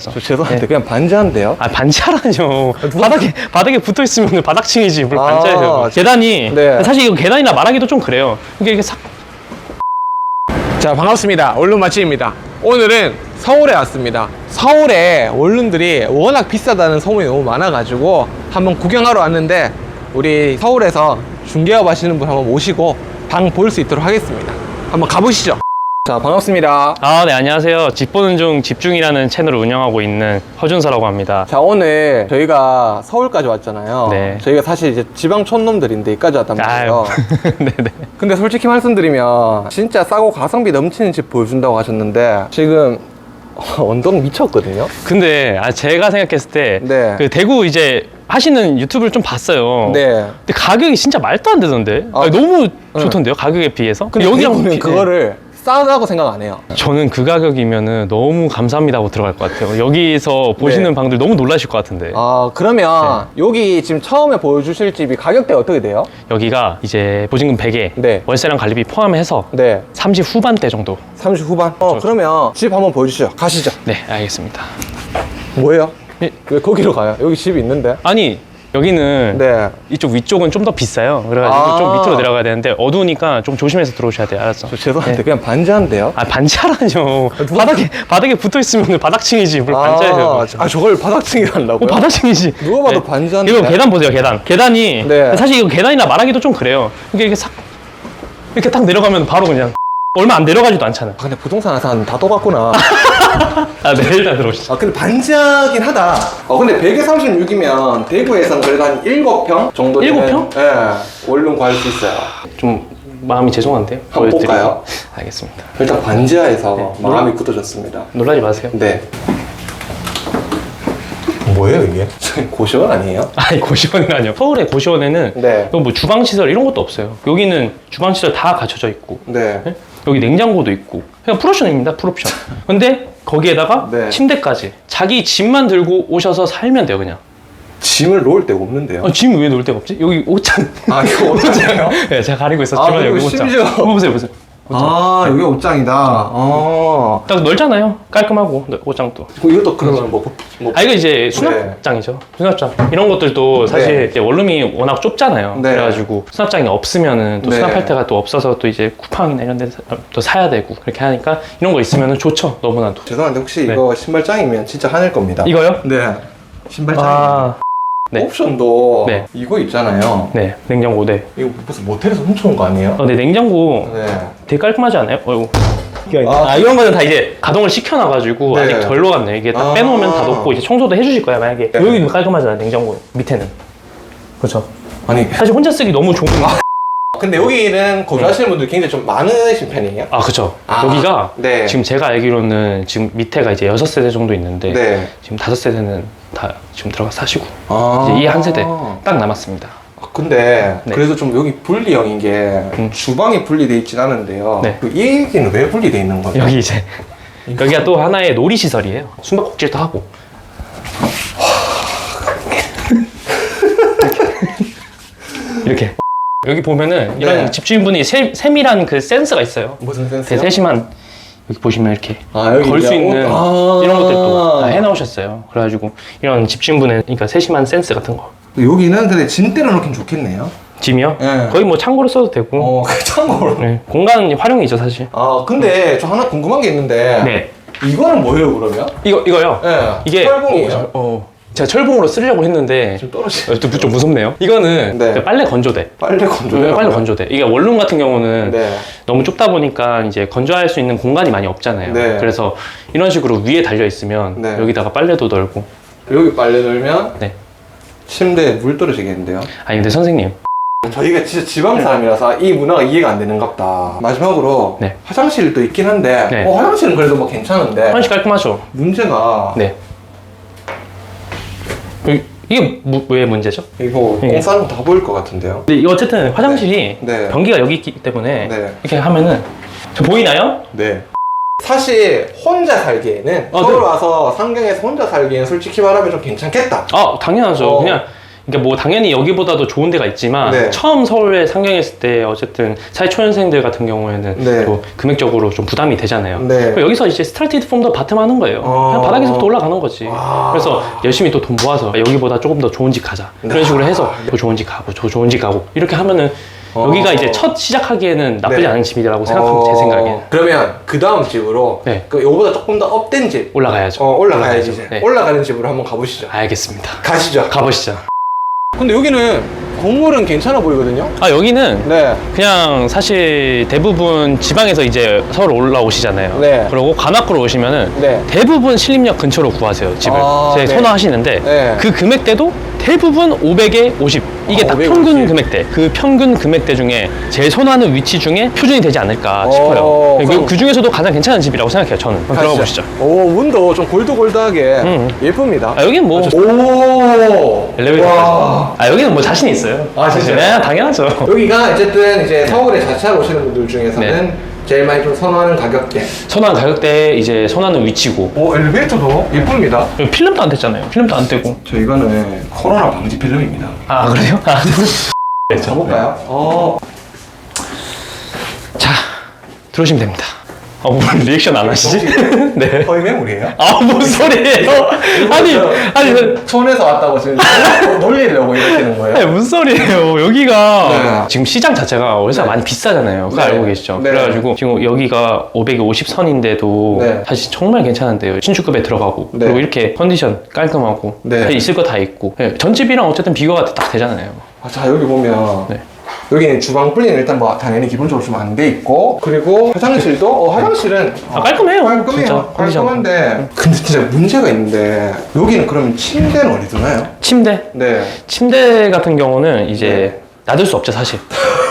저 죄송한데 그냥 반지한데요? 아 반지하라뇨. 바닥에 바닥에 붙어 있으면 바닥층이지 뭘 아, 반지하세요. 계단이 네. 사실 이거 계단이라 말하기도 좀 그래요. 이게 이게 싹 자 반갑습니다. 원룸 맛집입니다. 오늘은 서울에 왔습니다. 서울에 원룸들이 워낙 비싸다는 소문이 너무 많아가지고 한번 구경하러 왔는데 우리 서울에서 중개업 하시는 분 한번 모시고 방 볼 수 있도록 하겠습니다. 한번 가보시죠 자 반갑습니다 아, 네, 안녕하세요. 집 보는 중 집중이라는 채널을 운영하고 있는 허준서라고 합니다. 자 오늘 저희가 서울까지 왔잖아요 네. 저희가 사실 이제 지방 촌놈들인데 여기까지 왔단 말이에요 네네. 근데 솔직히 말씀드리면 진짜 싸고 가성비 넘치는 집 보여준다고 하셨는데 지금 언덕 미쳤거든요 근데 아, 제가 생각했을 때 네. 그 대구 이제 하시는 유튜브를 좀 봤어요. 네 근데 가격이 진짜 말도 안 되던데. 아, 아니, 너무 좋던데요, 가격에 비해서. 근데 여기랑 비- 그거를 싸다고 생각 안 해요 저는 그 가격이면은 너무 감사합니다 하고 들어갈 것 같아요. 여기서 보시는 네. 방들 너무 놀라실 것 같은데. 아 그러면 네. 여기 지금 처음에 보여주실 집이 가격대 어떻게 돼요? 여기가 이제 보증금 100에 네. 월세랑 관리비 포함해서 네 30 후반대 정도. 30 후반 어 그러면 집 한번 보여주시죠 가시죠 네, 알겠습니다. 뭐예요? 예. 왜 거기로 가요? 여기 집이 있는데 아니, 여기는 네 이쪽 위쪽은 좀 더 비싸요. 그래가지고 아. 좀 밑으로 내려가야 되는데 어두우니까 좀 조심해서 들어오셔야 돼요. 알았어. 저 죄송한데 네. 그냥 반지한데요? 아 반지하라뇨. 바닥에 바닥에 붙어 있으면 바닥층이지 뭘 반지하세요. 아 저걸 바닥층이란다고요? 어, 바닥층이지. 누가 봐도 반지한데. 이거 계단 보세요. 계단. 계단이 네. 사실 이거 계단이라 말하기도 좀 그래요. 이게 이게 싹 이렇게 딱 내려가면 바로 그냥 얼마 안 내려가지도 않잖아. 아 근데 부동산 사는 다 똑같구나 아 내일 다 들어오시죠. 아 근데 반지하긴 하다 어 근데 100에 36이면 대구에선 그래도 한 7평 정도 되는 일곱 평? 예 원룸 구할 수 있어요 좀 마음이 죄송한데요. 한번 보여드리고. 볼까요? 알겠습니다. 일단 반지하에서 네. 마음이 굳어졌습니다 놀라지 마세요. 네 뭐예요 이게? 고시원 아니에요? 아니 고시원이라뇨. 서울의 고시원에는 네. 뭐 주방 시설 이런 것도 없어요. 여기는 주방 시설 다 갖춰져 있고 네 네? 여기 냉장고도 있고 그냥 풀옵션입니다. 풀옵션. 근데 거기에다가 네. 침대까지 자기 짐만 들고 오셔서 살면 돼요 그냥. 짐을 놓을 데가 없는데요 어, 짐왜 놓을 데가 없지? 여기 옷장. 아 이거 옷장이에요? 네, 제가 가리고 아, 있었지만 그리고 여기 옷장. 심지어- 이거 보세요, 보세요. 아 여기 옷장이다 어 딱 넓잖아요. 깔끔하고 네, 옷장도. 이것도 그러면 뭐, 뭐 아 이거 이제 수납장이죠. 수납장. 이런 것들도 사실 네. 이제 원룸이 워낙 좁잖아요. 네. 그래가지고 수납장이 없으면은 또 네. 수납할 때가 또 없어서 또 이제 쿠팡이나 이런 데서 또 사야 되고 그렇게 하니까 이런 거 있으면은 좋죠. 너무나도. 죄송한데 혹시 네. 이거 신발장이면 진짜 하늘 겁니다 이거요? 네 신발장 아, 네. 옵션도 네. 이거 있잖아요 네, 냉장고, 네. 이거 무슨 모텔에서 훔쳐온 거 아니에요? 어, 네, 냉장고 네 되게 깔끔하지 않아요? 어이구. 아, 아, 이런 거는 다 이제 가동을 시켜놔가지고 네. 아직 덜 녹았네. 이게 딱 아. 빼놓으면 다 녹고 이제 청소도 해주실 거야, 만약에. 네. 여기는 깔끔하잖아, 냉장고 밑에는. 그렇죠. 아니 사실 혼자 쓰기 너무 좋은 거. 근데 여기는 거주하시는 분들이 굉장히 좀 많으신 편이에요? 아, 그쵸. 아, 여기가 네. 지금 제가 알기로는 지금 밑에가 이제 여섯 세대 정도 있는데 네 지금 다섯 세대는 다 지금 들어가 사시고 아. 이제 이 한 세대 딱 남았습니다. 근데 네. 그래도 좀 여기 분리형인 게 음. 주방이 분리돼 있진 않은데요 네. 그이 얘기는 왜 분리돼 있는 거예요? 여기 이제 여기가 또 하나의 놀이 시설이에요. 숨바꼭질도 하고. 이렇게 여기 보면은 이런 네. 집주인분이 세, 세밀한 그 센스가 있어요. 무슨 되게 센스요? 세심한 여기 보시면 이렇게 아, 여기 걸 수 이제 있는 옷- 아. 이런 것들 도 다 해놓으셨어요. 그래가지고 이런 집주인분의 그러니까 세심한 센스 같은 거. 여기는 근데 짐대로 놓긴 좋겠네요 짐이요? 네. 거의 뭐 창고로 써도 되고. 어 참고로 네, 공간 활용이죠 사실. 아 근데 저 하나 궁금한 게 있는데 네. 이거는 뭐예요 그러면? 이거 이거요. 네. 이게 철봉이에요? 어, 어, 제가 철봉으로 쓰려고 했는데 지금 떨어지 어, 좀, 좀 무섭네요. 이거는 네. 그 빨래 건조대. 빨래 건조 네, 빨래 건조대. 이게 원룸 같은 경우는 네. 너무 좁다 보니까 이제 건조할 수 있는 공간이 많이 없잖아요. 네. 그래서 이런 식으로 위에 달려 있으면 네. 여기다가 빨래도 널고. 여기 빨래 넣으면 네. 침대에 물 떨어지겠는데요? 아니 근데 선생님 저희가 진짜 지방 사람이라서 이 문화가 이해가 안 되는 갑다 마지막으로 네. 화장실도 있긴 한데 네. 어, 화장실은 그래도 뭐 괜찮은데 화장실 깔끔하죠. 문제가 네. 이- 이게 무- 왜 문제죠? 이거 네. 공 싸는 거다 보일 것 같은데요? 근데 이거 어쨌든 화장실이 네. 변기가 여기 있기 때문에 네. 이렇게 하면은 저 보이나요? 네. 사실 혼자 살기에는 아, 서울 네. 와서 상경에서 혼자 살기에는 솔직히 말하면 좀 괜찮겠다. 아 당연하죠. 어. 그냥 그러니까 뭐 당연히 여기보다도 좋은 데가 있지만 네. 처음 서울에 상경했을 때 어쨌든 사회 초년생들 같은 경우에는 네. 또 금액적으로 좀 부담이 되잖아요. 네. 여기서 이제 스타티드 폼도 바텀 하는 거예요. 어. 그냥 바닥에서부터 올라가는 거지. 아. 그래서 열심히 또 돈 모아서 여기보다 조금 더 좋은 집 가자. 그런 식으로 해서 더 좋은 집 가고 더 좋은 집 가고 이렇게 하면은 어. 여기가 이제 첫 시작하기에는 나쁘지 네. 않은 집이라고 생각합니다. 제 생각에는. 그러면 그 다음 집으로 네. 그 요거보다 조금 더 업된 집 올라가야죠. 어, 올라가야지 이제. 네. 올라가는 집으로 한번 가보시죠. 알겠습니다. 가시죠. 가보시죠. 근데 여기는 건물은 괜찮아 보이거든요. 아 여기는 네. 그냥 사실 대부분 지방에서 이제 서울 올라오시잖아요. 네. 그리고 관악구로 오시면은 네. 대부분 신림역 근처로 구하세요 집을. 아, 제 네. 선호하시는데 네. 그 금액대도 대부분 500에 50. 이게 아, 딱 550. 평균 금액대. 그 평균 금액대 중에 제일 선호하는 위치 중에 표준이 되지 않을까 싶어요. 어, 그, 그럼- 그 중에서도 가장 괜찮은 집이라고 생각해요. 저는. 그럼 들어가 보시죠. 오, 문도 좀 골드골드하게 음. 예쁩니다. 아 여기는 뭐 오. 엘리베이터. 와. 아 여기는 뭐 자신 있어요. 아, 진짜요? 네, 당연하죠. 여기가 어쨌든 이제 서울에 자차로 오시는 분들 중에서는 제일 많이 좀 선호하는 가격대. 선호하는 가격대 이제 선호하는 위치고 오, 엘리베이터도 예쁩니다. 여기 필름도 안 뗐잖아요. 필름도 안 떼고. 저 이거는 코로나 방지 필름입니다. 아 그래요? 아, 네. 가볼까요? 어. 자 들어오시면 됩니다. 아, 뭐 리액션 안 하시지? 네. 거의 매물이에요? 아, 뭔 소리예요? 아니, 아니, 그- 촌에서 왔다고 지금 놀리려고 이러시는 거예요? 아니, 무슨 소리예요? 여기가 네. 지금 시장 자체가 월세가 네. 많이 비싸잖아요. 그거 네. 알고 계시죠? 네. 그래가지고 지금 여기가 550선인데도 네. 사실 정말 괜찮은데요. 신축급에 들어가고 네. 그리고 이렇게 컨디션 깔끔하고 네. 있을 거 다 있고 네, 전집이랑 어쨌든 비교가 딱 되잖아요. 아, 자 여기 보면 네. 여기는 주방 분리는 일단 뭐 당연히 기본적으로 좀 안 돼 있고 그리고 화장실도 어, 화장실은 아, 깔끔해요. 깔끔해요. 깔끔한데 근데 진짜 문제가 있는데 여기는 그러면 침대는 어디 두나요? 침대 네 침대 같은 경우는 이제 놔둘 수 없죠 사실.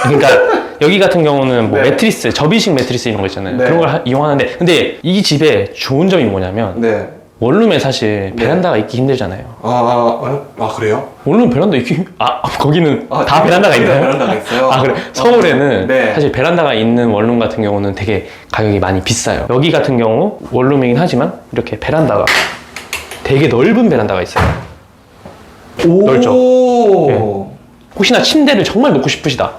그러니까 여기 같은 경우는 뭐 네. 매트리스, 접이식 매트리스 이런 거 있잖아요. 네. 그런 걸 하- 이용하는데 근데 이 집의 좋은 점이 뭐냐면 네. 원룸에 사실 베란다가 있기 힘들잖아요. 아, 아, 아 그래요? 원룸 베란다 있기 힘- 아 거기는 아, 다 네. 베란다가 네, 있나요? 베란다가 있어요? 아 그래 서울에는 네. 사실 베란다가 있는 원룸 같은 경우는 되게 가격이 많이 비싸요. 여기 같은 경우 원룸이긴 하지만 이렇게 베란다가 되게 넓은 베란다가 있어요. 오 넓죠? 네. 혹시나 침대를 정말 놓고 싶으시다.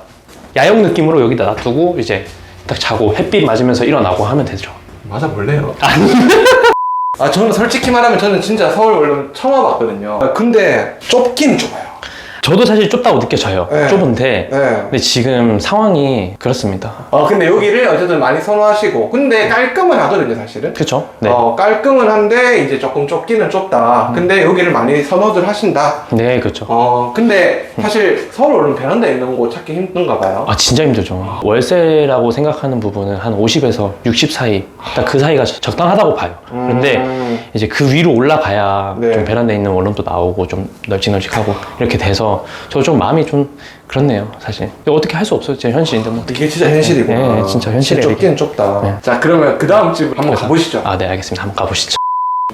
야영 느낌으로 여기다 놔두고 이제 딱 자고 햇빛 맞으면서 일어나고 하면 되죠. 맞아 볼래요? 아 저는 솔직히 말하면 저는 진짜 서울 원룸 처음 와봤거든요 아, 근데 좁긴 좁아요 저도 사실 좁다고 느껴져요. 네. 좁은데 네. 근데 지금 상황이 그렇습니다. 어 근데 여기를 어쨌든 많이 선호하시고 근데 깔끔은 하거든요 사실은 그렇죠? 네. 어 깔끔은 한데 이제 조금 좁기는 좁다 근데 여기를 많이 선호들 하신다 네, 그렇죠. 어 근데 사실 서울 원룸 베란다 있는 곳 찾기 힘든가 봐요 아 진짜 힘들죠. 월세라고 생각하는 부분은 한 50에서 60 사이, 딱 그 사이가 적- 적당하다고 봐요. 그런데 음. 이제 그 위로 올라가야 네. 좀 베란다에 있는 원룸도 나오고 좀 널찍널찍하고 이렇게 돼서 저좀 마음이 좀 그렇네요, 사실. 근데 어떻게 할 수 없어요, 제 현실인데 뭐. 이게 진짜 현실이구나 네, 진짜 현실이에요, 좁긴 좁다 네. 자 그러면 그 다음 집 한번 가보시죠 아, 네, 알겠습니다. 한번 가보시죠.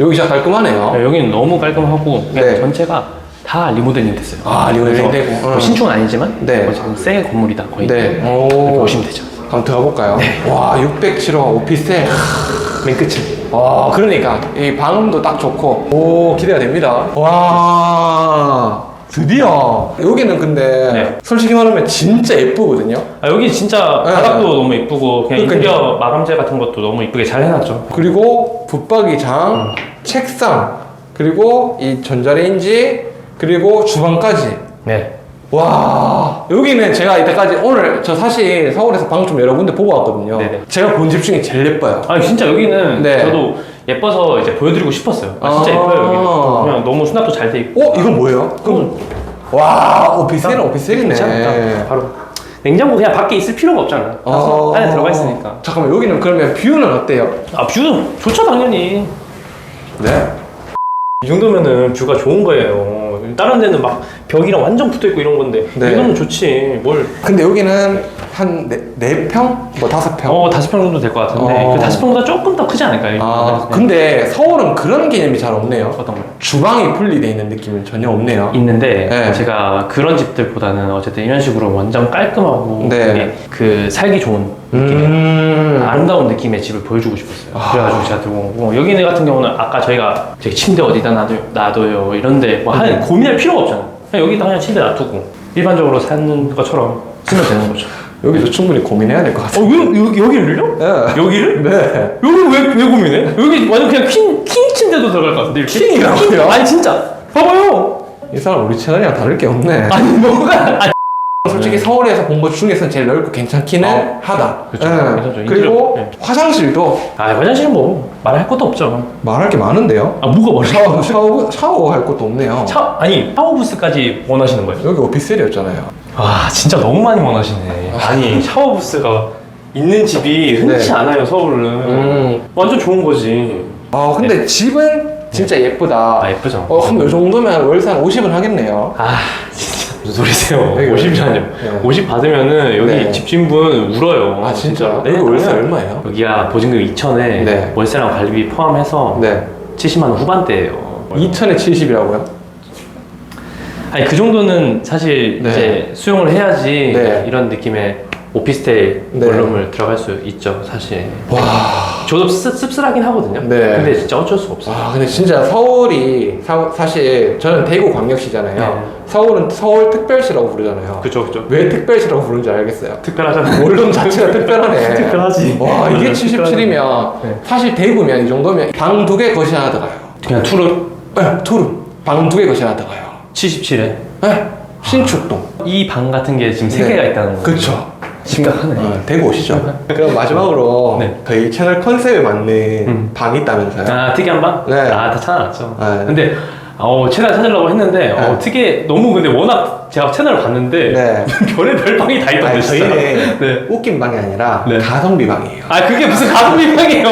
여기 진짜 깔끔하네요 네, 여기는 너무 깔끔하고 그냥 네. 전체가 다 리모델링 됐어요. 아, 리모델링 그래서 되고. 뭐 응. 신축은 아니지만 네. 어쨌든 새 건물이다 거의. 네. 이렇게 오. 보시면 되죠. 한번 들어가 볼까요? 와 607호 오피스텔 맨 끝에. 와 그러니까 이 방음도 딱 좋고 오 기대가 됩니다 와 드디어 여기는 근데 네. 솔직히 말하면 진짜 예쁘거든요 아, 여기 진짜 네. 바닥도 너무 이쁘고 그냥 그러니까요. 인테리어 마감재 같은 것도 너무 이쁘게 잘 해놨죠. 그리고 붙박이장 책상 그리고 이 전자레인지 그리고 주방까지 네. 와 여기는 제가 이때까지 오늘 저 사실 서울에서 방좀 여러 군데 보고 왔거든요 네네. 제가 본 집 중에 제일 예뻐요 아니 진짜 여기는 네. 저도 예뻐서 이제 보여드리고 싶었어요. 아, 진짜 아. 예뻐요 여기는. 그냥 너무 수납도 잘 돼 있고. 어 이건 뭐예요? 그럼 와 오피스텔은 오피스텔이네 괜찮아. 바로 냉장고 그냥 밖에 있을 필요가 없잖아. 어. 안에 들어가 있으니까. 잠깐만 여기는 그러면 뷰는 어때요? 아뷰 좋죠 당연히. 네. 이 정도면은 뷰가 좋은 거예요. 다른 데는 막 벽이랑 완전 붙어 있고 이런 건데 네. 이거는 좋지. 뭘? 근데 여기는 한 네, 네 평? 뭐 다섯 평? 어 다섯 평 정도 될 것 같은데 어. 그 다섯 평보다 조금 더 크지 않을까요? 아 네. 근데 서울은 그런 개념이 잘 없네요 어떤 거? 주방이 분리돼 있는 느낌은 전혀 없네요 있는데 네. 제가 그런 집들보다는 어쨌든 이런 식으로 완전 깔끔하고 네. 되게 그 살기 좋은 음... 아름다운 느낌의 집을 보여주고 싶었어요. 그래가지고 제가 들고 온 거고 여기는 같은 경우는 아까 저희가 저희 침대 어디다 놔둬, 놔둬 요 이런데 뭐 한, 고민할 필요가 없잖아요. 그냥 여기다 그냥 침대 놔두고 일반적으로 사는 것처럼 쓰면 되는 거죠. 여기서 충분히 고민해야 될것 어, 같아요. 왜, 여기, 여기를요? 네. 여기를? 네. 여기 왜, 왜 고민해? 여기 완전 그냥 킹, 킹 침대도 들어갈 것 같은데, 이렇게? 킹이라고요? 킹? 아니, 진짜. 봐봐요. 이 사람 우리 채널이랑 다를 게 없네. 아니, 뭐가. 아니, 솔직히 서울에서 본 것 중에서는 제일 넓고 괜찮기는 어. 하다. 그쵸. 예. 괜찮죠. 인테리어. 네. 화장실도 아, 화장실은 뭐, 말할 것도 없죠. 말할 게 많은데요. 아, 뭐가 말해? 샤워, 샤워, 샤워할 것도 없네요. 차, 아니, 샤워부스까지 원하시는 거예요? 여기 오피스텔이었잖아요. 아, 진짜 너무 많이 원하시네. 아니, 샤워 부스가 있는 집이 흔치 네. 않아요, 서울은. 음. 완전 좋은 거지. 아, 근데 집은 진짜 예쁘다. 아, 예쁘죠? 어, 그럼 이 정도면 월세 한 50은 하겠네요. 아 진짜 무슨 소리세요? 여기 50이라뇨. 네. 50 받으면은 여기 네. 집주인분 울어요. 아, 진짜? 네, 여기 월세 그러면 얼마예요? 여기가 보증금 2천에 네. 월세랑 관리비 포함해서 네. 70만 원 후반대예요. 2천에 70이라고요? 아니 그 정도는 사실 네. 이제 수용을 해야지 네. 이런 느낌의 오피스텔 네. 원룸을 들어갈 수 있죠, 사실. 와. 저도 씁, 씁쓸하긴 하거든요. 네. 근데 진짜 어쩔 수가 없어요. 와, 근데 진짜 서울이 사, 사실 저는 대구 광역시잖아요. 네. 서울은 서울 특별시라고 부르잖아요. 그죠, 그죠. 왜 특별시라고 부르는지 알겠어요. 특별하잖아요. 원룸 자체가 특별하네. 특별하지. 와, 이게 완전 77이면 네. 사실 대구면 이 정도면 방 두 개 거실 하나 들어가요. 그냥 투룸 네, 투룸. 방 두 개 거실 하나 들어가요. 77에 네, 신축동. 이 방 같은 게 지금 세 네. 개가 있다는 거. 그쵸. 심각하네. 어, 대구 오시죠. 그럼 마지막으로 네. 저희 채널 컨셉에 맞는 음. 방이 있다면서요? 아 특이한 방? 네. 아다 찾아놨죠. 네. 근데 어, 채널 찾으려고 했는데 어, 네. 특이 너무 근데 워낙 제가 채널을 봤는데 네. 별의별 방이 다 있던데 아니, 진짜. 저희는 네. 웃긴 방이 아니라 네. 가성비 방이에요. 아 그게 무슨 가성비 방이에요?